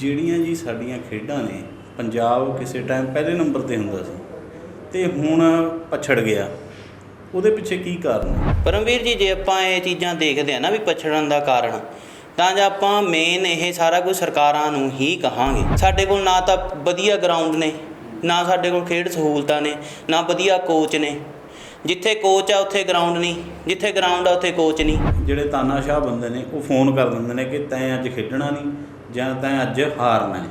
ਜਿਹੜੀਆਂ ਜੀ ਸਾਡੀਆਂ ਖੇਡਾਂ ਨੇ ਪੰਜਾਬ ਕਿਸੇ ਟਾਈਮ ਪਹਿਲੇ ਨੰਬਰ ਤੇ ਹੁੰਦਾ ਸੀ ਤੇ ਹੁਣ ਪਛੜ ਗਿਆ। ਉਹਦੇ ਪਿੱਛੇ ਕੀ ਕਾਰਨ ਹੈ? ਪਰਮਵੀਰ ਜੀ ਜੇ ਆਪਾਂ ਇਹ ਚੀਜ਼ਾਂ ਦੇਖਦੇ ਆ ਨਾ ਵੀ ਪਛੜਨ ਦਾ ਕਾਰਨ ਤਾਂ ਜੇ ਆਪਾਂ ਮੇਨ ਇਹ ਸਾਰਾ ਕੁਝ ਸਰਕਾਰਾਂ ਨੂੰ ਹੀ ਕਹਾਂਗੇ ਸਾਡੇ ਕੋਲ ਨਾ ਤਾਂ ਵਧੀਆ ਗਰਾਊਂਡ ਨੇ ਨਾ ਸਾਡੇ ਕੋਲ ਖੇਡ ਸਹੂਲਤਾਂ ਨੇ ਨਾ ਵਧੀਆ ਕੋਚ ਨੇ। ਜਿੱਥੇ ਕੋਚ ਆ ਉੱਥੇ ਗਰਾਊਂਡ ਨਹੀਂ ਜਿੱਥੇ ਗਰਾਊਂਡ ਆ ਉੱਥੇ ਕੋਚ ਨਹੀਂ। ਜਿਹੜੇ ਤਾਨਾਸ਼ਾਹ ਬੰਦੇ ਨੇ ਉਹ ਫੋਨ ਕਰ ਦਿੰਦੇ ਨੇ ਕਿ ਤੈਂ ਅੱਜ ਖੇਡਣਾ ਨਹੀਂ ਜਾਂ ਤਾਂ ਅੱਜ ਹਾਰਨਾ ਹੈ।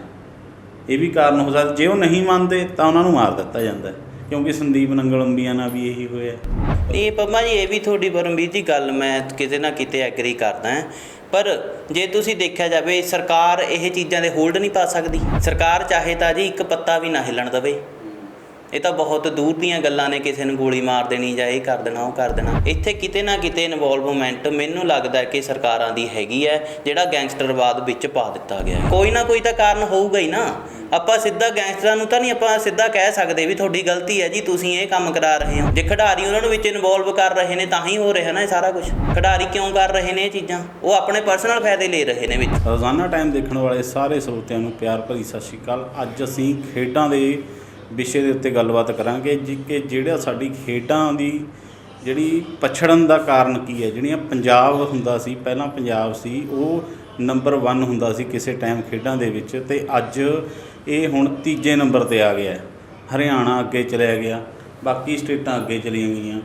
ਇਹ ਵੀ ਕਾਰਨ ਹੋ ਸਕਦਾ, ਜੇ ਉਹ ਨਹੀਂ ਮੰਨਦੇ, ਤਾਂ ਉਹਨਾਂ ਨੂੰ ਮਾਰ ਦਿੱਤਾ ਜਾਂਦਾ ਕਿਉਂਕਿ ਸੰਦੀਪ ਨੰਗਲ ਅੰਬੀਆਂ ਨਾਲ ਵੀ ਇਹੀ ਹੋਇਆ ਇਹ ਪੰਮਾ ਜੀ, ਇਹ ਵੀ ਤੁਹਾਡੀ ਪਰਮਵੀਰ ਦੀ ਗੱਲ ਮੈਂ ਕਿਤੇ ਨਾ ਕਿਤੇ ਐਗਰੀ ਕਰਦਾ ਹਾਂ। ਪਰ ਜੇ ਤੁਸੀਂ ਦੇਖਿਆ ਜਾਵੇ, ਸਰਕਾਰ ਇਹ ਚੀਜ਼ਾਂ ਦੇ ਹੋਲਡ ਨਹੀਂ ਪਾ ਸਕਦੀ। ਸਰਕਾਰ ਚਾਹੇ ਤਾਂ ਜੀ ਇੱਕ ਪੱਤਾ ਵੀ ਨਾ ਹਿੱਲਣ ਦੇਵੇ। ਇਹ ਤਾਂ ਬਹੁਤ ਦੂਰ ਦੀਆਂ ਗੱਲਾਂ ਨੇ ਕਿਸੇ ਨੂੰ ਗੋਲੀ ਮਾਰ ਦੇਣੀ ਜਾਂ ਇਹ ਕਰ ਦੇਣਾ, ਉਹ ਕਰ ਦੇਣਾ। ਇੱਥੇ ਕਿਤੇ ਨਾ ਕਿਤੇ ਇਨਵੋਲਵਮੈਂਟ ਮੈਨੂੰ ਲੱਗਦਾ ਕਿ ਸਰਕਾਰਾਂ ਦੀ ਹੈਗੀ ਹੈ, ਜਿਹੜਾ ਗੈਂਗਸਟਰਵਾਦ ਵਿੱਚ ਪਾ ਦਿੱਤਾ ਗਿਆ ਕੋਈ ਨਾ ਕੋਈ ਤਾਂ ਕਾਰਨ ਹੋਊਗਾ ਹੀ ਨਾ। ਆਪਾਂ ਸਿੱਧਾ ਗੈਂਗਸਟਰਾਂ ਨੂੰ ਤਾਂ ਨਹੀਂ ਆਪਾਂ ਸਿੱਧਾ ਕਹਿ ਸਕਦੇ ਵੀ ਤੁਹਾਡੀ ਗਲਤੀ ਹੈ ਜੀ, ਤੁਸੀਂ ਇਹ ਕੰਮ ਕਰਾ ਰਹੇ ਹੋ। ਜੇ ਖਿਡਾਰੀ ਉਹਨਾਂ ਨੂੰ ਵਿੱਚ ਇਨਵੋਲਵ ਕਰ ਰਹੇ ਨੇ ਤਾਂ ਹੀ ਹੋ ਰਿਹਾ ਨਾ ਇਹ ਸਾਰਾ ਕੁਝ ਖਿਡਾਰੀ ਕਿਉਂ ਕਰ ਰਹੇ ਨੇ ਇਹ ਚੀਜ਼ਾਂ? ਉਹ ਆਪਣੇ ਪਰਸਨਲ ਫਾਇਦੇ ਲੈ ਰਹੇ ਨੇ ਵਿੱਚ। ਰੋਜ਼ਾਨਾ ਟਾਈਮ ਦੇਖਣ ਵਾਲੇ ਸਾਰੇ ਸਰੋਤਿਆਂ ਨੂੰ ਪਿਆਰ ਭਰੀ ਸਤਿ ਸ਼੍ਰੀ ਅਕਾਲ। ਅੱਜ ਅਸੀਂ ਖੇਡਾਂ ਦੇ ਵਿਸ਼ੇ ਦੇ ਉੱਤੇ ਗੱਲਬਾਤ ਕਰਾਂਗੇ ਜੀ ਕਿ ਜਿਹੜਾ ਸਾਡੀ ਖੇਡਾਂ ਦੀ ਜਿਹੜੀ ਪਛੜਨ ਦਾ ਕਾਰਨ ਕੀ ਹੈ ਜਿਹੜੀਆਂ ਪੰਜਾਬ ਹੁੰਦਾ ਸੀ ਪਹਿਲਾਂ ਪੰਜਾਬ ਸੀ ਉਹ ਨੰਬਰ 1 ਹੁੰਦਾ ਸੀ ਕਿਸੇ ਟਾਈਮ ਖੇਡਾਂ ਦੇ ਵਿੱਚ ਤੇ ਅੱਜ ਇਹ ਹੁਣ ਤੀਜੇ ਨੰਬਰ ਤੇ ਆ ਗਿਆ ਹੈ। ਹਰਿਆਣਾ ਅੱਗੇ ਚਲਿਆ ਗਿਆ ਬਾਕੀ ਸਟੇਟਾਂ ਅੱਗੇ ਚਲੀਆਂ ਗਈਆਂ।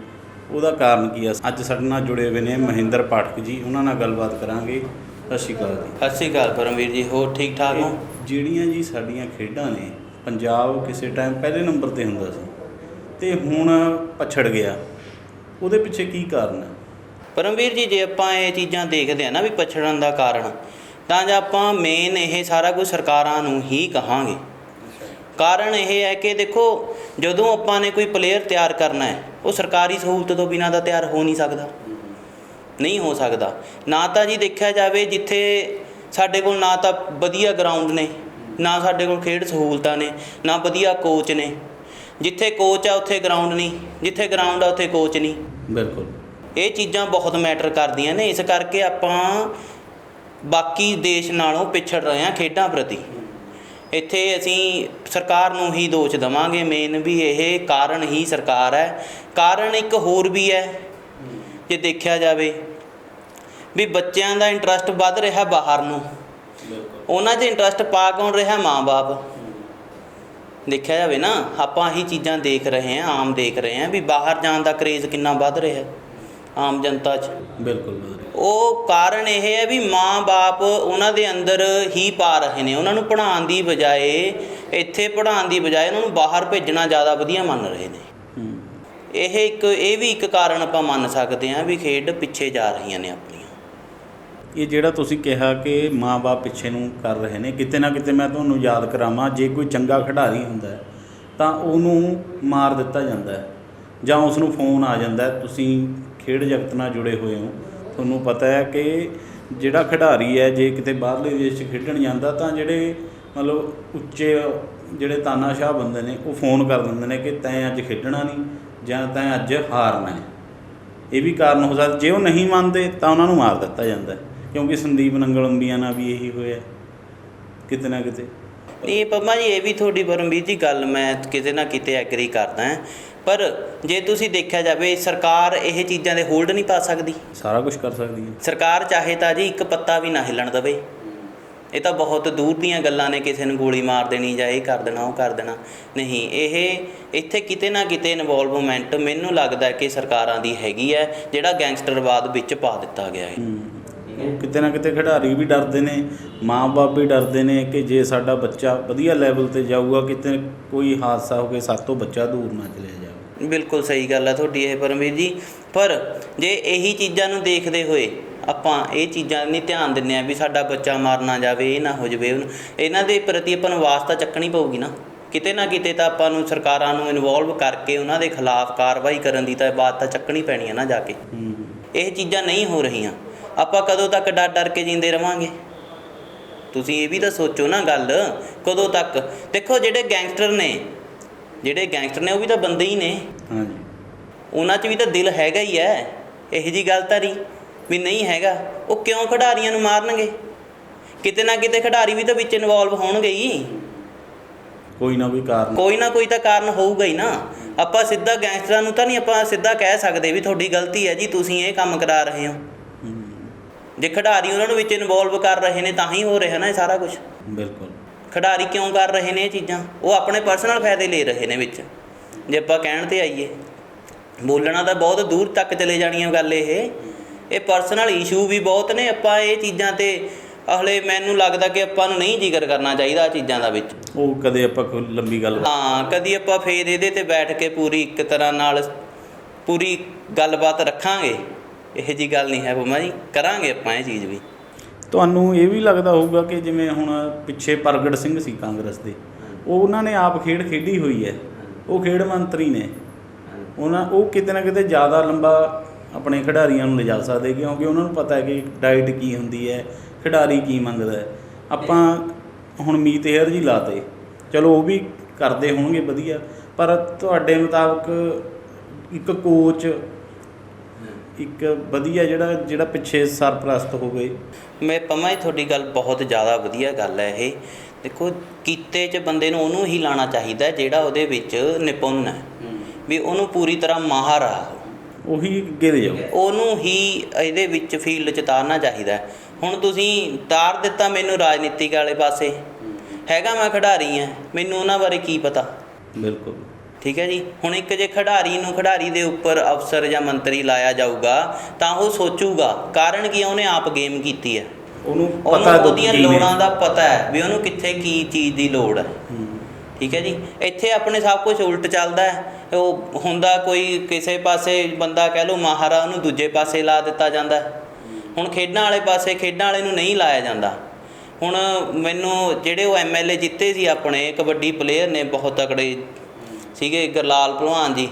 ਉਹਦਾ ਕਾਰਨ ਕੀ ਹੈ? ਅੱਜ ਸਾਡੇ ਨਾਲ ਜੁੜੇ ਹੋਏ ਨੇ ਮਹਿੰਦਰ ਪਾਠਕ ਜੀ ਉਹਨਾਂ ਨਾਲ ਗੱਲਬਾਤ ਕਰਾਂਗੇ। ਸਤਿ ਸ਼੍ਰੀ ਅਕਾਲ ਜੀ। ਸਤਿ ਸ਼੍ਰੀ ਅਕਾਲ ਪਰਮਵੀਰ ਜੀ ਹੋਰ ਠੀਕ ਠਾਕ ਹੋ? ਜਿਹੜੀਆਂ ਜੀ ਸਾਡੀਆਂ ਖੇਡਾਂ ਨੇ ਪੰਜਾਬ ਕਿਸੇ ਟਾਈਮ ਪਹਿਲੇ ਨੰਬਰ ਤੇ ਹੁੰਦਾ ਸੀ ਤੇ ਹੁਣ ਪਛੜ ਗਿਆ। ਉਹਦੇ ਪਿੱਛੇ ਕੀ ਕਾਰਨ ਹੈ? ਪਰਮਵੀਰ ਜੀ, ਜੇ ਆਪਾਂ ਇਹ ਚੀਜ਼ਾਂ ਦੇਖਦੇ ਆ ਨਾ ਵੀ ਪਛੜਨ ਦਾ ਕਾਰਨ, ਤਾਂ ਜੇ ਆਪਾਂ ਮੇਨ ਇਹ ਸਾਰਾ ਕੁਝ ਸਰਕਾਰਾਂ ਨੂੰ ਹੀ ਕਹਾਂਗੇ। ਕਾਰਨ ਇਹ ਹੈ ਕਿ ਦੇਖੋ, ਜਦੋਂ ਆਪਾਂ ਨੇ ਕੋਈ ਪਲੇਅਰ ਤਿਆਰ ਕਰਨਾ ਹੈ, ਉਹ ਸਰਕਾਰੀ ਸਹੂਲਤ ਤੋਂ ਬਿਨਾਂ ਦਾ ਤਿਆਰ ਹੋ ਨਹੀਂ ਸਕਦਾ। ਨਹੀਂ ਹੋ ਸਕਦਾ। ਨਾ ਤਾਂ ਜੀ ਦੇਖਿਆ ਜਾਵੇ ਜਿੱਥੇ ਸਾਡੇ ਕੋਲ ਨਾ ਤਾਂ ਵਧੀਆ ਗਰਾਊਂਡ ਨੇ ਨਾ ਸਾਡੇ ਕੋਲ ਖੇਡ ਸਹੂਲਤਾਂ ਨੇ ਨਾ ਵਧੀਆ ਕੋਚ ਨੇ। ਜਿੱਥੇ ਕੋਚ ਆ ਉੱਥੇ ਗਰਾਊਂਡ ਨਹੀਂ। ਜਿੱਥੇ ਗਰਾਊਂਡ ਆ ਉੱਥੇ ਕੋਚ ਨਹੀਂ। ਬਿਲਕੁਲ। ਇਹ ਚੀਜ਼ਾਂ ਬਹੁਤ ਮੈਟਰ ਕਰਦੀਆਂ ਨੇ। ਇਸ ਕਰਕੇ ਆਪਾਂ ਬਾਕੀ ਦੇਸ਼ ਨਾਲੋਂ ਪਿਛੜ ਰਹੇ ਹਾਂ ਖੇਡਾਂ ਪ੍ਰਤੀ। ਇੱਥੇ ਅਸੀਂ ਸਰਕਾਰ ਨੂੰ ਹੀ ਦੋਸ਼ ਦਵਾਂਗੇ। ਮੇਨ ਵੀ ਇਹ ਕਾਰਨ ਹੀ ਸਰਕਾਰ ਹੈ। ਕਾਰਨ ਇੱਕ ਹੋਰ ਵੀ ਹੈ। ਜੇ ਦੇਖਿਆ ਜਾਵੇ ਵੀ ਬੱਚਿਆਂ ਦਾ ਇੰਟਰਸਟ ਵੱਧ ਰਿਹਾ ਬਾਹਰ ਨੂੰ। ਉਹਨਾਂ 'ਚ ਇੰਟਰਸਟ ਪਾ ਕੌਣ ਰਿਹਾ? ਮਾਂ-ਬਾਪ। ਦੇਖਿਆ ਜਾਵੇ ਨਾ ਆਪਾਂ ਇਹੀ ਚੀਜ਼ਾਂ ਦੇਖ ਰਹੇ ਹਾਂ ਆਮ ਦੇਖ ਰਹੇ ਹਾਂ ਵੀ ਬਾਹਰ ਜਾਣ ਦਾ ਕਰੇਜ਼ ਕਿੰਨਾ ਵੱਧ ਰਿਹਾ ਹੈ ਆਮ ਜਨਤਾ 'ਚ। ਬਿਲਕੁਲ। ਉਹ ਕਾਰਨ ਇਹ ਹੈ ਵੀ ਮਾਂ-ਬਾਪ ਉਹਨਾਂ ਦੇ ਅੰਦਰ ਹੀ ਪਾ ਰਹੇ ਨੇ। ਉਹਨਾਂ ਨੂੰ ਪੜ੍ਹਾਉਣ ਦੀ ਬਜਾਏ ਇੱਥੇ ਪੜ੍ਹਾਉਣ ਦੀ ਬਜਾਏ ਉਹਨਾਂ ਨੂੰ ਬਾਹਰ ਭੇਜਣਾ ਜ਼ਿਆਦਾ ਵਧੀਆ ਮੰਨ ਰਹੇ ਨੇ। ਹੂੰ। ਇਹ ਇੱਕ ਇਹ ਵੀ ਇੱਕ ਕਾਰਨ ਆਪਾਂ ਮੰਨ ਸਕਦੇ ਹਾਂ ਵੀ ਖੇਡ ਪਿੱਛੇ ਜਾ ਰਹੀਆਂ ਨੇ ਆਪਣੀਆਂ ਇਹ ਜਿਹੜਾ ਤੁਸੀਂ ਕਿਹਾ ਕਿ ਮਾਂ-ਬਾਪ ਪਿੱਛੇ ਨੂੰ ਕਰ ਰਹੇ ਨੇ, ਕਿਤੇ ਨਾ ਕਿਤੇ ਮੈਂ ਤੁਹਾਨੂੰ ਯਾਦ ਕਰਾਵਾਂ, ਜੇ ਕੋਈ ਚੰਗਾ ਖਿਡਾਰੀ ਹੁੰਦਾ ਤਾਂ ਉਹਨੂੰ ਮਾਰ ਦਿੱਤਾ ਜਾਂਦਾ ਹੈ ਜਾਂ ਉਸ ਨੂੰ ਫੋਨ ਆ ਜਾਂਦਾ ਤੁਸੀਂ ਖੇਡ ਜਗਤ ਨਾਲ ਜੁੜੇ ਹੋਏ ਹੋ, ਤੁਹਾਨੂੰ ਪਤਾ ਹੈ ਕਿ ਜਿਹੜਾ ਖਿਡਾਰੀ ਹੈ, ਜੇ ਕਿਤੇ ਬਾਹਰਲੇ ਦੇਸ਼ 'ਚ ਖੇਡਣ ਜਾਂਦਾ, ਤਾਂ ਜਿਹੜੇ ਮਤਲਬ ਉੱਚੇ ਜਿਹੜੇ ਤਾਨਾਸ਼ਾਹ ਬੰਦੇ ਨੇ, ਉਹ ਫੋਨ ਕਰ ਦਿੰਦੇ ਨੇ ਕਿ ਤੈਂ ਅੱਜ ਖੇਡਣਾ ਨਹੀਂ ਜਾਂ ਤੈਂ ਅੱਜ ਹਾਰਨਾ ਹੈ ਇਹ ਵੀ ਕਾਰਨ ਹੋ ਸਕਦਾ, ਜੇ ਉਹ ਨਹੀਂ ਮੰਨਦੇ, ਤਾਂ ਉਹਨਾਂ ਨੂੰ ਮਾਰ ਦਿੱਤਾ ਜਾਂਦਾ ਹੈ। ਕਿਉਂਕਿ ਸੰਦੀਪ ਨੰਗਲ ਅੰਬੀਆਂ ਨਾਲ ਵੀ ਇਹੀ ਹੋਇਆ ਕਿਤੇ ਨਾ ਕਿਤੇ। ਇਹ ਪੰਮਾ ਜੀ ਇਹ ਵੀ ਤੁਹਾਡੀ ਪਰਮਵੀਰ ਦੀ ਗੱਲ ਮੈਂ ਕਿਤੇ ਨਾ ਕਿਤੇ ਐਗਰੀ ਕਰਦਾ ਹਾਂ। ਪਰ ਜੇ ਤੁਸੀਂ ਦੇਖਿਆ ਜਾਵੇ ਸਰਕਾਰ ਇਹ ਚੀਜ਼ਾਂ ਦੇ ਹੋਲਡ ਨਹੀਂ ਪਾ ਸਕਦੀ। ਸਾਰਾ ਕੁਝ ਕਰ ਸਕਦੀ ਹੈ। ਸਰਕਾਰ ਚਾਹੇ ਤਾਂ ਜੀ ਇੱਕ ਪੱਤਾ ਵੀ ਨਾ ਹਿੱਲਣ ਦੇਵੇ। ਇਹ ਤਾਂ ਬਹੁਤ ਦੂਰ ਦੀਆਂ ਗੱਲਾਂ ਨੇ ਕਿਸੇ ਨੂੰ ਗੋਲੀ ਮਾਰ ਦੇਣੀ ਜਾਂ ਇਹ ਕਰ ਦੇਣਾ ਉਹ ਕਰ ਦੇਣਾ। ਨਹੀਂ ਇਹ ਇੱਥੇ ਕਿਤੇ ਨਾ ਕਿਤੇ ਇਨਵੋਲਵਮੈਂਟ ਮੈਨੂੰ ਲੱਗਦਾ ਕਿ ਸਰਕਾਰਾਂ ਦੀ ਹੈਗੀ ਹੈ ਜਿਹੜਾ ਗੈਂਗਸਟਰਵਾਦ ਵਿੱਚ ਪਾ ਦਿੱਤਾ ਗਿਆ ਹੈ। ਕਿਤੇ ਨਾ ਕਿਤੇ ਖਿਡਾਰੀ ਵੀ ਡਰਦੇ ਨੇ ਮਾਂ-ਬਾਪ ਵੀ ਡਰਦੇ ਨੇ ਕਿ ਜੇ ਸਾਡਾ ਬੱਚਾ ਵਧੀਆ ਲੈਵਲ ਤੇ ਜਾਊਗਾ ਕਿਤੇ ਕੋਈ ਹਾਦਸਾ ਹੋ ਕੇ ਸਾਤੋਂ ਬੱਚਾ ਦੂਰ ਨਾ ਚਲਿਆ ਜਾਵੇ। ਬਿਲਕੁਲ ਸਹੀ ਗੱਲ ਹੈ ਤੁਹਾਡੀ ਇਹ ਪਰਮਵੀਰ ਜੀ। ਪਰ ਜੇ ਇਹੀ ਚੀਜ਼ਾਂ ਨੂੰ ਦੇਖਦੇ ਹੋਏ ਆਪਾਂ ਇਹ ਚੀਜ਼ਾਂ ਨਹੀਂ ਧਿਆਨ ਦਿੰਦੇ ਆ ਵੀ ਸਾਡਾ ਬੱਚਾ ਮਾਰ ਨਾ ਜਾਵੇ ਇਹ ਨਾ ਹੋ ਜਾਵੇ ਇਹਨਾਂ ਦੇ ਪ੍ਰਤੀ ਆਪਾਂ ਨੂੰ ਵਾਸਤਾ ਚੱਕਣੀ ਪਊਗੀ ਨਾ। ਕਿਤੇ ਨਾ ਕਿਤੇ ਤਾਂ ਆਪਾਂ ਨੂੰ ਸਰਕਾਰਾਂ ਨੂੰ ਇਨਵੋਲਵ ਕਰਕੇ ਉਹਨਾਂ ਦੇ ਖਿਲਾਫ ਕਾਰਵਾਈ ਕਰਨ ਦੀ ਤਾਂ ਬਾਤ ਤਾਂ ਚੱਕਣੀ ਪੈਣੀ ਹੈ ਨਾ ਜਾ ਕੇ। ਇਹ ਚੀਜ਼ਾਂ ਨਹੀਂ ਹੋ ਰਹੀਆਂ। ਆਪਾਂ ਕਦੋਂ ਤੱਕ ਡਰ ਡਰ ਕੇ ਜਿੰਦੇ ਰਵਾਂਗੇ? ਤੁਸੀਂ ਇਹ ਵੀ ਤਾਂ ਸੋਚੋ ਨਾ ਗੱਲ ਕਦੋਂ ਤੱਕ? ਦੇਖੋ ਜਿਹੜੇ ਗੈਂਗਸਟਰ ਨੇ ਜਿਹੜੇ ਗੈਂਗਸਟਰ ਨੇ ਉਹ ਵੀ ਤਾਂ ਬੰਦੇ ਹੀ ਨੇ। ਹਾਂਜੀ। ਉਹਨਾਂ 'ਚ ਵੀ ਤਾਂ ਦਿਲ ਹੈਗਾ ਹੀ ਹੈ। ਇਹੋ ਜੀ ਗੱਲ ਤਾਂ ਨਹੀਂ ਵੀ ਨਹੀਂ ਹੈਗਾ। ਉਹ ਕਿਉਂ ਖਿਡਾਰੀਆਂ ਨੂੰ ਮਾਰਨਗੇ? ਕਿਤੇ ਨਾ ਕਿਤੇ ਖਿਡਾਰੀ ਵੀ ਤਾਂ ਵਿੱਚ ਇਨਵੋਲਵ ਹੋਣਗੇ ਹੀ। ਕੋਈ ਨਾ ਕੋਈ ਕਾਰਨ। ਕੋਈ ਨਾ ਕੋਈ ਤਾਂ ਕਾਰਨ ਹੋਊਗਾ ਹੀ ਨਾ। ਆਪਾਂ ਸਿੱਧਾ ਗੈਂਗਸਟਰਾਂ ਨੂੰ ਤਾਂ ਨਹੀਂ ਆਪਾਂ ਸਿੱਧਾ ਕਹਿ ਸਕਦੇ ਵੀ ਤੁਹਾਡੀ ਗਲਤੀ ਹੈ ਜੀ ਤੁਸੀਂ ਇਹ ਕੰਮ ਕਰਾ ਰਹੇ ਹੂੰ, ਜੇ ਖਿਡਾਰੀ ਉਹਨਾਂ ਨੂੰ ਵਿੱਚ ਇਨਵੋਲਵ ਕਰ ਰਹੇ ਨੇ ਤਾਂ ਹੀ ਹੋ ਰਿਹਾ ਨਾ ਇਹ ਸਾਰਾ ਕੁਝ ਬਿਲਕੁਲ। ਖਿਡਾਰੀ ਕਿਉਂ ਕਰ ਰਹੇ ਨੇ ਇਹ ਚੀਜ਼ਾਂ? ਉਹ ਆਪਣੇ ਪਰਸਨਲ ਫਾਇਦੇ ਲੈ ਰਹੇ ਨੇ ਵਿੱਚ। ਜੇ ਆਪਾਂ ਕਹਿਣ ਤੇ ਆਈਏ ਬੋਲਣਾ ਤਾਂ ਬਹੁਤ ਦੂਰ ਤੱਕ ਚਲੇ ਜਾਣੀਆਂ ਗੱਲ ਇਹ। ਇਹ ਪਰਸਨਲ ਇਸ਼ੂ ਵੀ ਬਹੁਤ ਨੇ ਆਪਾਂ ਇਹ ਚੀਜ਼ਾਂ ਤੇ ਹਲੇ ਮੈਨੂੰ ਲੱਗਦਾ ਕਿ ਆਪਾਂ ਨੂੰ ਨਹੀਂ ਜ਼ਿਕਰ ਕਰਨਾ ਚਾਹੀਦਾ ਆ ਚੀਜ਼ਾਂ ਦਾ ਵਿੱਚ। ਉਹ ਕਦੇ ਆਪਾਂ ਕੋਈ ਲੰਬੀ ਗੱਲ ਹਾਂ ਕਦੀ ਆਪਾਂ ਫੇਰ ਇਹਦੇ ਤੇ ਬੈਠ ਕੇ ਪੂਰੀ ਇੱਕ ਤਰ੍ਹਾਂ ਨਾਲ ਪੂਰੀ ਗੱਲਬਾਤ ਰੱਖਾਂਗੇ। ਇਹੋ ਜੀ ਗੱਲ ਨਹੀਂ ਹੈ ਬਮਾ ਜੀ, ਕਰਾਂਗੇ ਆਪਾਂ ਇਹ ਚੀਜ਼ ਵੀ। ਤੁਹਾਨੂੰ ਇਹ ਵੀ ਲੱਗਦਾ ਹੋਊਗਾ ਕਿ ਜਿਵੇਂ ਹੁਣ ਪਿੱਛੇ ਪ੍ਰਗਟ ਸਿੰਘ ਸੀ ਕਾਂਗਰਸ ਦੇ, ਉਹ ਉਹਨਾਂ ਨੇ ਆਪ ਖੇਡ ਖੇਡੀ ਹੋਈ ਹੈ, ਉਹ ਖੇਡ ਮੰਤਰੀ ਨੇ। ਉਹਨਾਂ, ਉਹ ਕਿਤੇ ਨਾ ਕਿਤੇ ਜ਼ਿਆਦਾ ਲੰਬਾ ਆਪਣੇ ਖਿਡਾਰੀਆਂ ਨੂੰ ਲਿਜਾ ਸਕਦੇ, ਕਿਉਂਕਿ ਉਹਨਾਂ ਨੂੰ ਪਤਾ ਹੈ ਕਿ ਡਾਈਟ ਕੀ ਹੁੰਦੀ ਹੈ, ਖਿਡਾਰੀ ਕੀ ਮੰਗਦਾ ਹੈ। ਆਪਾਂ ਹੁਣ ਮੀਤ ਹੇਅਰ ਜੀ ਲਾਤੇ, ਚਲੋ ਉਹ ਵੀ ਕਰਦੇ ਹੋਣਗੇ ਵਧੀਆ, ਪਰ ਤੁਹਾਡੇ ਮੁਤਾਬਕ ਇੱਕ ਕੋਚ ਇੱਕ ਵਧੀਆ ਜਿਹੜਾ ਜਿਹੜਾ ਪਿੱਛੇ ਸਰਪ੍ਰਸਤ ਹੋਵੇ ਮੈਂ ਪਮਾ ਜੀ ਤੁਹਾਡੀ ਗੱਲ ਬਹੁਤ ਜ਼ਿਆਦਾ ਵਧੀਆ ਗੱਲ ਹੈ ਇਹ। ਦੇਖੋ ਕੀਤੇ 'ਚ ਬੰਦੇ ਨੂੰ ਉਹਨੂੰ ਹੀ ਲਾਣਾ ਚਾਹੀਦਾ ਜਿਹੜਾ ਉਹਦੇ ਵਿੱਚ ਨਿਪੁੰਨ ਹੈ। ਵੀ ਉਹਨੂੰ ਪੂਰੀ ਤਰ੍ਹਾਂ ਮਾਹਰ ਆ ਉਹ। ਲੈ ਜਾਓ। ਉਹਨੂੰ ਹੀ ਇਹਦੇ ਵਿੱਚ ਫੀਲਡ 'ਚ ਤਾਰਨਾ ਚਾਹੀਦਾ। ਹੁਣ ਤੁਸੀਂ ਤਾਰ ਦਿੱਤਾ ਮੈਨੂੰ ਰਾਜਨੀਤਿਕ ਵਾਲੇ ਪਾਸੇ। ਹੈਗਾ ਮੈਂ ਖਿਡਾਰੀ ਆ ਮੈਨੂੰ ਉਹਨਾਂ ਬਾਰੇ ਕੀ ਪਤਾ? ਬਿਲਕੁਲ। ਠੀਕ ਹੈ ਜੀ? ਹੁਣ ਇੱਕ ਜੇ ਖਿਡਾਰੀ ਨੂੰ ਖਿਡਾਰੀ ਦੇ ਉੱਪਰ ਅਫਸਰ ਜਾਂ ਮੰਤਰੀ ਲਾਇਆ ਜਾਊਗਾ ਤਾਂ ਉਹ ਸੋਚੂਗਾ ਕਾਰਨ ਕੀ ਉਹਨੇ ਆਪ ਗੇਮ ਕੀਤੀ ਹੈ। ਉਹਨੂੰ ਪਤਾ ਉਹਦੀਆਂ। ਲੋੜਾਂ ਦਾ ਪਤਾ ਹੈ ਵੀ ਉਹਨੂੰ ਕਿੱਥੇ ਕੀ ਚੀਜ਼ ਦੀ ਲੋੜ ਹੈ। ਠੀਕ ਹੈ ਜੀ? ਇੱਥੇ ਆਪਣੇ ਸਭ ਕੁਝ ਉਲਟ ਚੱਲਦਾ ਹੈ। ਉਹ ਹੁੰਦਾ ਕੋਈ ਕਿਸੇ ਪਾਸੇ ਬੰਦਾ ਕਹਿ ਲਓ ਮਾਹਰ ਉਹਨੂੰ ਦੂਜੇ ਪਾਸੇ ਲਾ ਦਿੱਤਾ ਜਾਂਦਾ। ਹੁਣ ਖੇਡਾਂ ਵਾਲੇ ਪਾਸੇ ਖੇਡਾਂ ਵਾਲੇ ਨੂੰ ਨਹੀਂ ਲਾਇਆ ਜਾਂਦਾ। ਹੁਣ ਮੈਨੂੰ ਜਿਹੜੇ ਉਹ ਐਮਐਲਏ ਜਿੱਤੇ ਸੀ ਆਪਣੇ ਕਬੱਡੀ ਪਲੇਅਰ ਨੇ ਬਹੁਤ ਤਕੜੇ ਸੀਗੇ ਗਰਲਾਲ ਭਲਵਾਨ ਜੀ।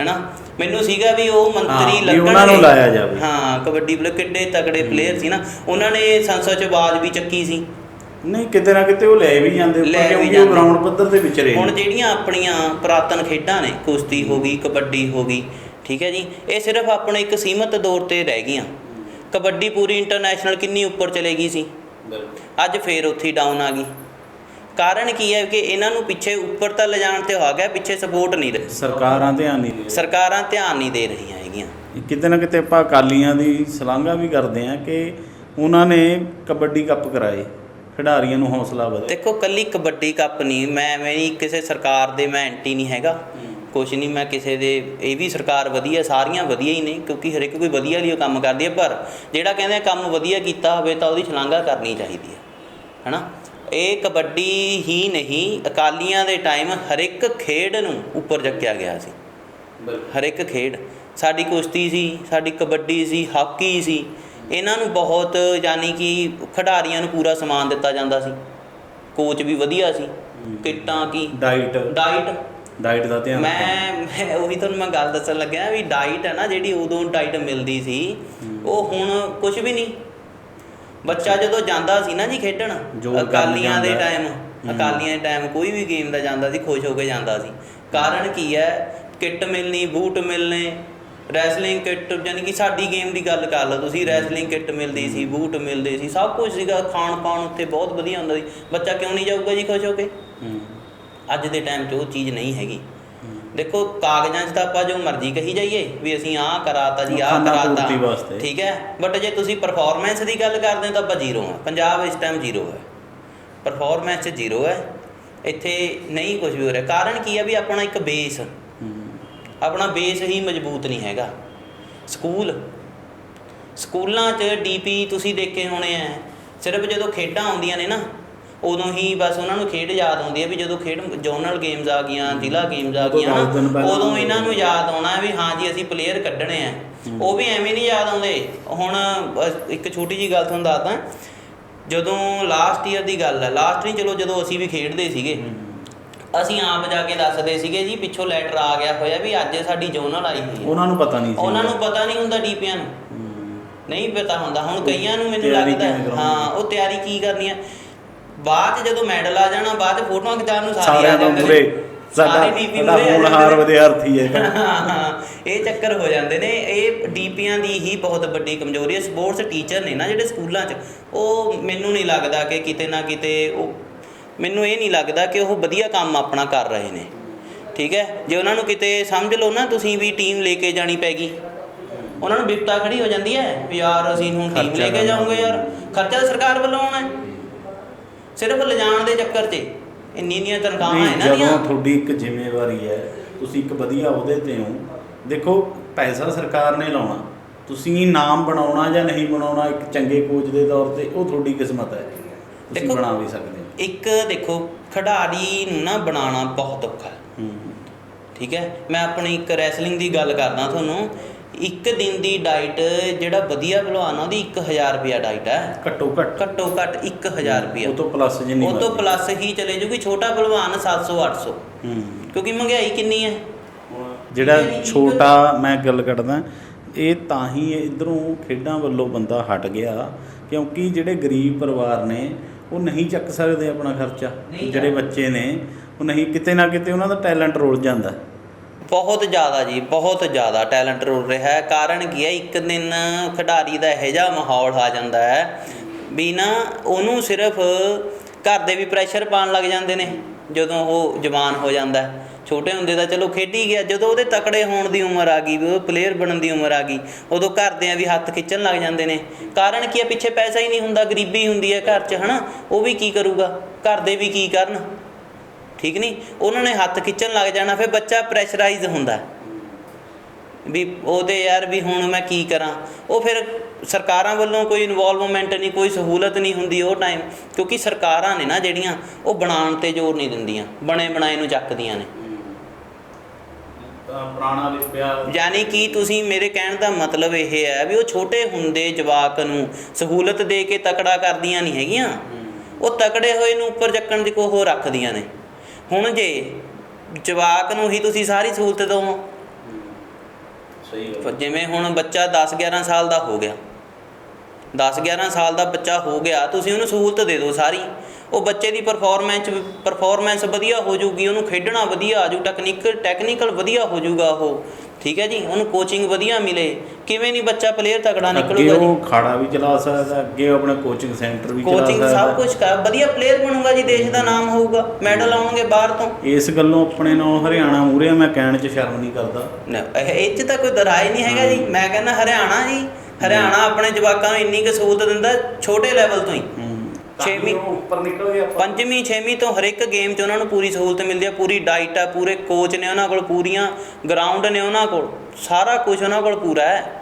ਹੈਨਾ? ਮੈਨੂੰ ਸੀਗਾ ਵੀ ਉਹ ਮੰਤਰੀ ਲੱਗਣਗੇ। ਉਹਨਾਂ ਨੂੰ ਲਾਇਆ ਜਾਵੇ। ਹਾਂ ਕਬੱਡੀ ਪਲੇਅਰ ਕਿੱਡੇ ਤਕੜੇ ਪਲੇਅਰ ਸੀ ਨਾ। ਉਹਨਾਂ ਨੇ ਸੰਸਦ ਚ ਆਵਾਜ਼ ਵੀ ਚੱਕੀ ਸੀ। ਨਹੀਂ ਕਿਤੇ ਨਾ ਕਿਤੇ ਉਹ ਲੈ ਵੀ ਜਾਂਦੇ ਉੱਪਰ ਕਿਉਂਕਿ ਉਹ। ਗਰਾਊਂਡ ਪੱਧਰ ਤੇ ਵਿਚਰੇ ਹੁਣ ਨੇ। ਜਿਹੜੀਆਂ ਆਪਣੀਆਂ ਪੁਰਾਤਨ ਖੇਡਾਂ ਨੇ ਕੁਸ਼ਤੀ ਹੋ ਗਈ ਕਬੱਡੀ ਹੋ ਗਈ ਠੀਕ ਹੈ ਜੀ। ਇਹ ਸਿਰਫ ਆਪਣੇ ਇੱਕ ਸੀਮਤ ਦੌਰ ਤੇ ਰਹਿ ਗਈਆਂ। ਕਬੱਡੀ ਪੂਰੀ ਇੰਟਰਨੈਸ਼ਨਲ ਕਿੰਨੀ ਉੱਪਰ ਚਲੇ ਗਈ ਸੀ। ਅੱਜ ਫੇਰ ਉੱਥੇ ਡਾਊਨ ਆ ਗਈ। ਕਾਰਨ ਕੀ ਹੈ ਕਿ ਇਹਨਾਂ ਨੂੰ ਪਿੱਛੇ ਉੱਪਰ ਤਾਂ ਲਿਜਾਣ ਤੇ ਹੋ ਗਿਆ ਪਿੱਛੇ ਸਪੋਰਟ ਨਹੀਂ ਰਹੀ। ਸਰਕਾਰਾਂ ਧਿਆਨ ਨਹੀਂ ਦੇ ਸਰਕਾਰਾਂ ਧਿਆਨ ਨਹੀਂ ਦੇ ਰਹੀਆਂ ਹੈਗੀਆਂ। ਕਿਤੇ ਨਾ ਕਿਤੇ ਆਪਾਂ ਅਕਾਲੀਆਂ ਦੀ ਸ਼ਲਾਘਾ ਵੀ ਕਰਦੇ ਆ ਕਿ ਉਹਨਾਂ ਨੇ ਕਬੱਡੀ ਕੱਪ ਕਰਾਏ ਖਿਡਾਰੀਆਂ ਨੂੰ ਹੌਸਲਾ ਵਧੇ ਦੇਖੋ ਕੱਲੀ ਕਬੱਡੀ ਕੱਪ ਨਹੀਂ ਮੈਂ ਮੈਂ ਨਹੀਂ ਕਿਸੇ ਸਰਕਾਰ ਦੇ ਮੈਂ ਐਂਟੀ ਨਹੀਂ ਹੈਗਾ। ਕੁਛ ਨਹੀਂ ਮੈਂ ਕਿਸੇ ਦੇ ਇਹ ਵੀ ਸਰਕਾਰ ਵਧੀਆ ਸਾਰੀਆਂ ਵਧੀਆ ਹੀ ਨੇ ਕਿਉਂਕਿ ਹਰ ਇੱਕ ਕੋਈ ਵਧੀਆ ਲਈ ਉਹ ਕੰਮ ਕਰਦੀ ਹੈ ਪਰ ਜਿਹੜਾ ਕਹਿੰਦੇ ਕੰਮ ਵਧੀਆ ਕੀਤਾ ਹੋਵੇ ਤਾਂ ਉਹਦੀ ਸ਼ਲਾਘਾ ਕਰਨੀ ਚਾਹੀਦੀ ਹੈ ਹੈਨਾ? ਇਹ ਕਬੱਡੀ ਹੀ ਨਹੀਂ ਅਕਾਲੀਆਂ ਦੇ ਟਾਈਮ ਹਰ ਇੱਕ ਖੇਡ ਨੂੰ ਉੱਪਰ ਚੱਕਿਆ ਗਿਆ ਸੀ। ਹਰ ਇੱਕ ਖੇਡ। ਸਾਡੀ ਕੁਸ਼ਤੀ ਸੀ ਸਾਡੀ ਕਬੱਡੀ ਸੀ ਹਾਕੀ ਸੀ। ਇਹਨਾਂ ਨੂੰ ਬਹੁਤ ਯਾਨੀ ਕਿ ਖਿਡਾਰੀਆਂ ਨੂੰ ਪੂਰਾ ਸਮਾਨ ਦਿੱਤਾ ਜਾਂਦਾ ਸੀ। ਕੋਚ ਵੀ ਵਧੀਆ ਸੀ। ਕਿੱਟਾਂ ਕੀ? ਡਾਈਟ ਡਾਈਟ ਡਾਈਟ ਦਾ ਧਿਆਨ ਮੈਂ ਉਹੀ ਤੁਹਾਨੂੰ ਮੈਂ ਗੱਲ ਦੱਸਣ ਲੱਗਿਆ ਵੀ ਡਾਈਟ ਹੈ ਨਾ ਜਿਹੜੀ ਉਦੋਂ ਡਾਈਟ ਮਿਲਦੀ ਸੀ ਉਹ ਹੁਣ ਕੁਝ ਵੀ ਨਹੀਂ। ਬੱਚਾ ਜਦੋਂ ਜਾਂਦਾ ਸੀ ਨਾ ਜੀ ਖੇਡਣ ਅਕਾਲੀਆਂ ਦੇ। ਟਾਈਮ ਅਕਾਲੀਆਂ ਦੇ ਟਾਈਮ ਕੋਈ ਵੀ ਗੇਮ ਦਾ ਜਾਂਦਾ ਸੀ ਖੁਸ਼ ਹੋ ਕੇ ਜਾਂਦਾ ਸੀ। ਕਾਰਨ ਕੀ ਹੈ? ਕਿੱਟ ਮਿਲਣੀ ਬੂਟ ਮਿਲਣੇ ਰੈਸਲਿੰਗ ਕਿੱਟ ਯਾਨੀ ਕਿ ਸਾਡੀ ਗੇਮ ਦੀ ਗੱਲ ਕਰ ਲਓ ਤੁਸੀਂ ਰੈਸਲਿੰਗ ਕਿੱਟ ਮਿਲਦੀ ਸੀ ਬੂਟ ਮਿਲਦੇ ਸੀ ਸਭ ਕੁਝ ਸੀਗਾ ਖਾਣ ਪਾਣ ਉੱਤੇ ਬਹੁਤ ਵਧੀਆ ਹੁੰਦਾ ਸੀ। ਬੱਚਾ ਕਿਉਂ ਨਹੀਂ ਜਾਊਗਾ ਜੀ ਖੁਸ਼ ਹੋ ਕੇ? ਅੱਜ ਦੇ ਟਾਈਮ 'ਚ ਉਹ ਚੀਜ਼ ਨਹੀਂ ਹੈਗੀ। ਦੇਖੋ ਕਾਗਜ਼ਾਂ 'ਚ ਤਾਂ ਆਪਾਂ ਜੋ ਮਰਜ਼ੀ ਕਹੀ ਜਾਈਏ ਵੀ ਅਸੀਂ ਆਹ ਕਰਾਤਾ ਜੀ ਆਹ ਕਰਾਤਾ। ਠੀਕ ਹੈ? ਬਟ ਜੇ ਤੁਸੀਂ ਪਰਫਾਰਮੈਂਸ ਦੀ ਗੱਲ ਕਰਦੇ ਹੋ ਤਾਂ ਆਪਾਂ ਜ਼ੀਰੋ ਆ ਪੰਜਾਬ ਇਸ ਟਾਈਮ ਜ਼ੀਰੋ ਹੈ। ਪਰਫਾਰਮੈਂਸ 'ਚ ਜ਼ੀਰੋ ਹੈ। ਇੱਥੇ ਨਹੀਂ ਕੁਝ ਵੀ ਹੋ ਰਿਹਾ। ਕਾਰਨ ਕੀ ਹੈ ਵੀ ਆਪਣਾ ਇੱਕ ਬੇਸ ਹੂੰ। ਆਪਣਾ ਬੇਸ ਹੀ ਮਜ਼ਬੂਤ ਨਹੀਂ ਹੈਗਾ। ਸਕੂਲ ਸਕੂਲਾਂ 'ਚ ਡੀਪੀ ਤੁਸੀਂ ਦੇਖੇ ਹੋਣੇ ਆ ਸਿਰਫ ਜਦੋਂ ਖੇਡਾਂ ਆਉਂਦੀਆਂ ਨੇ ਨਾ ਉਦੋਂ ਹੀ ਬਸ ਉਹਨਾਂ ਨੂੰ ਖੇਡ ਯਾਦ ਆਉਂਦੀ ਹੈ ਵੀ ਜਦੋਂ ਖੇਡ ਜ਼ੋਨਲ ਗੇਮਸ ਆ ਗਈਆਂ ਜ਼ਿਲ੍ਹਾ ਗੇਮਸ ਆ ਗਈਆਂ ਉਦੋਂ ਇਹਨਾਂ ਨੂੰ ਯਾਦ ਆਉਣਾ ਵੀ ਹਾਂ ਜੀ ਅਸੀਂ ਪਲੇਅਰ ਕੱਢਣੇ ਆ। ਉਹ ਵੀ ਐਵੇਂ ਨਹੀਂ ਯਾਦ ਆਉਂਦੇ। ਹੁਣ ਇੱਕ ਛੋਟੀ ਜੀ ਗੱਲ ਤੁਹਾਨੂੰ ਦੱਸਦਾ। ਜਦੋਂ ਲਾਸਟ ਈਅਰ ਦੀ ਗੱਲ ਹੈ ਲਾਸਟ ਨਹੀਂ ਚਲੋ ਜਦੋਂ ਅਸੀਂ ਵੀ ਖੇਡਦੇ ਸੀਗੇ। ਅਸੀਂ ਆਪ ਜਾ ਕੇ ਦੱਸਦੇ ਸੀਗੇ ਜੀ ਪਿੱਛੋਂ ਲੈਟਰ ਆ ਗਿਆ ਹੋਇਆ ਵੀ ਅੱਜ ਸਾਡੀ ਜ਼ੋਨਲ ਆਈ ਹੋਈ ਹੈ। ਉਹਨਾਂ ਨੂੰ ਪਤਾ ਨਹੀਂ ਸੀ। ਉਹਨਾਂ ਨੂੰ ਪਤਾ ਨਹੀਂ ਹੁੰਦਾ ਡੀਪੀਆਂ ਨੂੰ। ਨਹੀਂ ਪਤਾ ਹੁੰਦਾ। ਹੁਣ ਕਈਆਂ ਨੂੰ ਮੈਨੂੰ ਲੱਗਦਾ? ਹਾਂ। ਉਹ ਤਿਆਰੀ ਕੀ ਕਰਨੀ ਆ ਬਾਅਦ 'ਚ ਜਦੋਂ ਮੈਡਲ ਆ ਜਾਣਾ ਬਾਅਦ 'ਚ ਫੋਟੋਆਂ ਖਿਚਾਉਣ ਨੂੰ ਸਾਰੇ ਆ ਸਾਰਿਆਂ ਤੋਂ ਜਾਂਦੇ ਨੇ। ਸਾਡਾ ਸਾਰੇ ਸਾਡਾ ਮੂਹਰੇ ਆ ਹੋਣਹਾਰ ਜਾਂਦੇ ਨੇ। ਵਿਦਿਆਰਥੀ ਹੈ। ਇਹ ਚੱਕਰ ਹੋ ਜਾਂਦੇ ਨੇ। ਇਹ ਡੀਪੀਆਂ ਦੀ ਹੀ ਬਹੁਤ ਵੱਡੀ ਕਮਜ਼ੋਰੀ ਹੈ। ਸਪੋਰਟਸ ਟੀਚਰ ਨੇ ਨਾ ਜਿਹੜੇ ਸਕੂਲਾਂ 'ਚ ਉਹ ਮੈਨੂੰ ਨਹੀਂ ਲੱਗਦਾ ਕਿ ਕਿਤੇ ਨਾ ਕਿਤੇ ਉਹ ਮੈਨੂੰ ਇਹ ਨਹੀਂ ਲੱਗਦਾ ਕਿ ਉਹ ਵਧੀਆ ਕੰਮ ਆਪਣਾ ਕਰ ਰਹੇ ਨੇ। ਠੀਕ ਹੈ? ਜੇ ਉਹਨਾਂ ਨੂੰ ਕਿਤੇ ਸਮਝ ਲਓ ਨਾ ਤੁਸੀਂ ਵੀ ਟੀਮ ਲੈ ਕੇ ਜਾਣੀ ਪੈਗੀ ਉਹਨਾਂ ਨੂੰ ਵਿਪਤਾ ਖੜੀ ਹੋ ਜਾਂਦੀ ਹੈ ਵੀ ਯਾਰ ਅਸੀਂ ਹੁਣ ਟੀਮ ਖਰਚਾ ਲੈ ਕੇ ਜਾਵਾਂਗੇ ਯਾਰ। ਖਰਚਾ ਤਾਂ ਸਰਕਾਰ ਵੱਲੋਂ ਆਉਣਾ ਹੈ। ਸਿਰਫ ਲਿਜਾਣ ਦੇ ਚੱਕਰ 'ਚ ਇੰਨੀ ਇੰਨੀਆਂ ਤਨਖਾਹਾਂ ਨਹੀਂ, ਇਹਨਾਂ ਦੀਆਂ। ਜਦੋਂ ਤੁਹਾਡੀ ਇੱਕ ਜ਼ਿੰਮੇਵਾਰੀ ਹੈ ਤੁਸੀਂ ਇੱਕ ਵਧੀਆ ਅਹੁਦੇ ਤੇ ਹੋ। ਦੇਖੋ ਪੈਸਾ ਸਰਕਾਰ ਨੇ ਲਾਉਣਾ। ਤੁਸੀਂ ਨਾਮ ਬਣਾਉਣਾ ਜਾਂ ਨਹੀਂ ਬਣਾਉਣਾ ਇੱਕ ਚੰਗੇ ਕੋਚ ਦੇ ਤੌਰ ਤੇ ਉਹ ਤੁਹਾਡੀ ਕਿਸਮਤ ਹੈ। ਤੁਸੀਂ ਦੇਖੋ, ਬਣਾ ਵੀ ਸਕਦੇ ਹੋ। ਇੱਕ ਦੇਖੋ ਖਿਡਾਰੀ ਨੂੰ ਨਾ ਬਣਾਉਣਾ ਬਹੁਤ ਔਖਾ ਹੈ। ਹੂੰ ਠੀਕ ਹੈ? ਮੈਂ ਆਪਣੀ ਇੱਕ ਰੈਸਲਿੰਗ ਦੀ ਗੱਲ ਕਰਦਾ ਤੁਹਾਨੂੰ। ਇੱਕ ਦਿਨ ਦੀ ਡਾਈਟ ਜਿਹੜਾ ਵਧੀਆ ਭਲਵਾਨ ਆ ਉਹਦੀ 1000 ਰੁਪਿਆ ਡਾਈਟ ਹੈ। ਘੱਟੋ ਘੱਟ। ਘੱਟੋ ਘੱਟ 1000 ਰੁਪਿਆ ਉਹ ਤੋਂ ਪਲੱਸ ਜਿੰਨੀ ਉਹ ਤੋਂ। ਪਲੱਸ ਹੀ ਚਲੇ ਜੂਗੀ ਛੋਟਾ ਭਲਵਾਨ 700 800 ਹੂੰ। ਕਿਉਂਕਿ ਮਹਿੰਗਾਈ ਕਿੰਨੀ ਹੈ? ਜਿਹੜਾ ਛੋਟਾ ਮੈਂ ਗੱਲ ਕਰਦਾ ਇਹ ਤਾਂ ਹੀ ਇਧਰੋਂ ਖੇਡਾਂ ਵੱਲੋਂ ਬੰਦਾ ਹਟ ਗਿਆ ਕਿਉਂਕਿ ਜਿਹੜੇ ਗਰੀਬ ਪਰਿਵਾਰ ਨੇ ਉਹ ਨਹੀਂ ਚੱਕ ਸਕਦੇ ਆਪਣਾ ਖਰਚਾ। ਜਿਹੜੇ ਬੱਚੇ ਨੇ ਉਹ ਨਹੀਂ ਕਿਤੇ ਨਾ ਕਿਤੇ ਉਹਨਾਂ ਦਾ ਟੈਲੈਂਟ ਰੁਲ ਜਾਂਦਾ। ਬਹੁਤ ਜ਼ਿਆਦਾ ਜੀ, ਬਹੁਤ ਜ਼ਿਆਦਾ ਟੈਲੈਂਟ ਰੁਲ ਰਿਹਾ ਹੈ। ਕਾਰਨ ਕੀ ਹੈ? ਇੱਕ ਦਿਨ ਖਿਡਾਰੀ ਦਾ ਇਹੋ ਜਿਹਾ ਮਾਹੌਲ ਆ ਜਾਂਦਾ ਹੈ ਵੀ ਨਾ ਉਹਨੂੰ ਸਿਰਫ ਘਰ ਦੇ ਵੀ ਪ੍ਰੈਸ਼ਰ ਪਾਉਣ ਲੱਗ ਜਾਂਦੇ ਨੇ, ਜਦੋਂ ਉਹ ਜਵਾਨ ਹੋ ਜਾਂਦਾ ਹੈ। ਛੋਟੇ ਹੁੰਦੇ ਤਾਂ ਚਲੋ ਖੇਡੀ ਗਿਆ, ਜਦੋਂ ਉਹਦੇ ਤਕੜੇ ਹੋਣ ਦੀ ਉਮਰ ਆ ਗਈ ਉਹ ਪਲੇਅਰ ਬਣਨ ਦੀ ਉਮਰ ਆ ਗਈ, ਉਦੋਂ ਘਰਦਿਆਂ ਵੀ ਹੱਥ ਖਿੱਚਣ ਲੱਗ ਜਾਂਦੇ ਨੇ। ਕਾਰਨ ਕੀ ਹੈ? ਪਿੱਛੇ ਪੈਸਾ ਹੀ ਨਹੀਂ ਹੁੰਦਾ, ਗਰੀਬੀ ਹੁੰਦੀ ਹੈ ਘਰ 'ਚ, ਹਨਾ? ਉਹ ਵੀ ਕੀ ਕਰੂਗਾ? ਘਰ ਦੇ ਵੀ ਕੀ ਕਰਨ? ਠੀਕ ਨਹੀਂ? ਉਹਨਾਂ ਨੇ ਹੱਥ ਖਿੱਚਣ ਲੱਗ ਜਾਣਾ ਫਿਰ ਬੱਚਾ ਪ੍ਰੈਸ਼ਰਾਈਜ਼ ਹੁੰਦਾ। ਵੀ ਉਹਦੇ ਯਾਰ ਵੀ ਹੁਣ ਮੈਂ ਕੀ ਕਰਾਂ? ਉਹ ਫਿਰ ਸਰਕਾਰਾਂ ਵੱਲੋਂ ਕੋਈ ਇਨਵੋਲਵਮੈਂਟ ਨਹੀਂ ਕੋਈ ਸਹੂਲਤ ਨਹੀਂ ਹੁੰਦੀ ਉਹ ਟਾਈਮ ਕਿਉਂਕਿ ਸਰਕਾਰਾਂ ਨੇ ਨਾ ਜਿਹੜੀਆਂ ਉਹ ਬਣਾਉਣ ਤੇ ਜ਼ੋਰ ਨਹੀਂ ਦਿੰਦੀਆਂ। ਬਣੇ ਬਣਾਏ ਨੂੰ ਚੱਕਦੀਆਂ ਨੇ। ਪੁਰਾਣਾ ਲਿਪਿਆ ਯਾਨੀ ਕਿ ਤੁਸੀਂ ਮੇਰੇ ਕਹਿਣ ਦਾ ਮਤਲਬ ਇਹ ਹੈ ਵੀ ਉਹ ਛੋਟੇ ਹੁੰਦੇ ਜਵਾਕ ਨੂੰ ਸਹੂਲਤ ਦੇ ਕੇ ਤਕੜਾ ਕਰਦੀਆਂ ਨਹੀਂ ਹੈਗੀਆਂ। ਉਹ ਤਕੜੇ ਹੋਏ ਨੂੰ ਉੱਪਰ ਚੱਕਣ ਦੀ ਕੋਹ ਰੱਖਦੀਆਂ ਨੇ। ਹੁਣ ਜੇ ਜਵਾਕ ਨੂੰ ਹੀ ਤੁਸੀਂ ਸਾਰੀ ਸਹੂਲਤ ਦਿਓ ਸਹੀ ਪਰ ਜਿਵੇਂ ਹੁਣ ਬੱਚਾ 10 11 ਸਾਲ ਦਾ ਹੋ ਗਿਆ। 10 11 ਸਾਲ ਦਾ ਬੱਚਾ ਹੋ ਗਿਆ ਤੁਸੀਂ ਉਹਨੂੰ ਸਹੂਲਤ ਦੇ ਦਿਓ ਸਾਰੀ। ਉਹ ਬੱਚੇ ਦੀ ਪਰਫਾਰਮੈਂਸ ਪਰਫਾਰਮੈਂਸ ਵਧੀਆ ਹੋ ਜਾਊਗੀ ਉਹਨੂੰ ਖੇਡਣਾ ਵਧੀਆ ਆਜੂ ਟੈਕਨੀਕਲ ਟੈਕਨੀਕਲ ਵਧੀਆ ਹੋ ਜਾਊਗਾ ਉਹ। ਠੀਕ ਹੈ ਜੀ ਉਹਨੂੰ ਕੋਚਿੰਗ ਵਧੀਆ ਮਿਲੇ। ਕਿਵੇਂ ਨਹੀਂ ਬੱਚਾ ਪਲੇਅਰ ਤਕੜਾ ਅੱਗੇ ਨਿਕਲੂਗਾ ਜੀ? ਉਹ ਖਾੜਾ ਵੀ ਚਲਾ ਸਕਦਾ ਅੱਗੇ ਉਹ ਆਪਣਾ ਕੋਚਿੰਗ ਸੈਂਟਰ ਵੀ ਚਲਾ ਕੋਚਿੰਗ ਸਕਦਾ। ਸਭ ਕੁਝ ਕਰ ਵਧੀਆ ਪਲੇਅਰ ਬਣੂਗਾ ਜੀ ਦੇਸ਼ ਦਾ ਨਾਮ ਹੋਊਗਾ ਮੈਡਲ ਆਉਣਗੇ ਬਾਹਰ ਤੋਂ। ਇਸ ਗੱਲੋਂ ਆਪਣੇ ਨਾਲ ਹਰਿਆਣਾ ਮੂਰੇ ਮੈਂ ਕਹਿਣ 'ਚ ਸ਼ਰਮ ਨਹੀਂ ਕਰਦਾ। ਨਾ, ਇਹ ਇਹ 'ਚ ਤਾਂ ਕੋਈ ਦਰਾਏ ਨਹੀਂ ਹੈਗਾ ਜੀ। ਮੈਂ ਕਹਿੰਦਾ ਹਰਿਆਣਾ ਜੀ ਹਰਿਆਣਾ ਆਪਣੇ ਜਵਾਕਾਂ ਨੂੰ ਇੰਨੀ ਕੁ ਸਹੂਲਤ ਦਿੰਦਾ ਛੋਟੇ ਲੈਵਲ ਤੋਂ ਹੀ। ਛੇਵੀਂ- ਉੱਪਰ ਨਿਕਲ ਗਿਆ ਪੰਜਵੀਂ ਛੇਵੀਂ ਤੋਂ ਹਰ ਇੱਕ ਗੇਮ 'ਚ ਉਹਨਾਂ ਨੂੰ ਪੂਰੀ ਸਹੂਲਤ ਮਿਲਦੀ ਹੈ ਪੂਰੀ ਡਾਈਟ ਆ ਪੂਰੇ ਕੋਚ ਨੇ ਉਹਨਾਂ ਕੋਲ ਪੂਰੀਆਂ ਗਰਾਊਂਡ ਨੇ ਉਹਨਾਂ ਕੋਲ ਸਾਰਾ ਕੁਝ ਉਹਨਾਂ ਕੋਲ ਪੂਰਾ ਹੈ।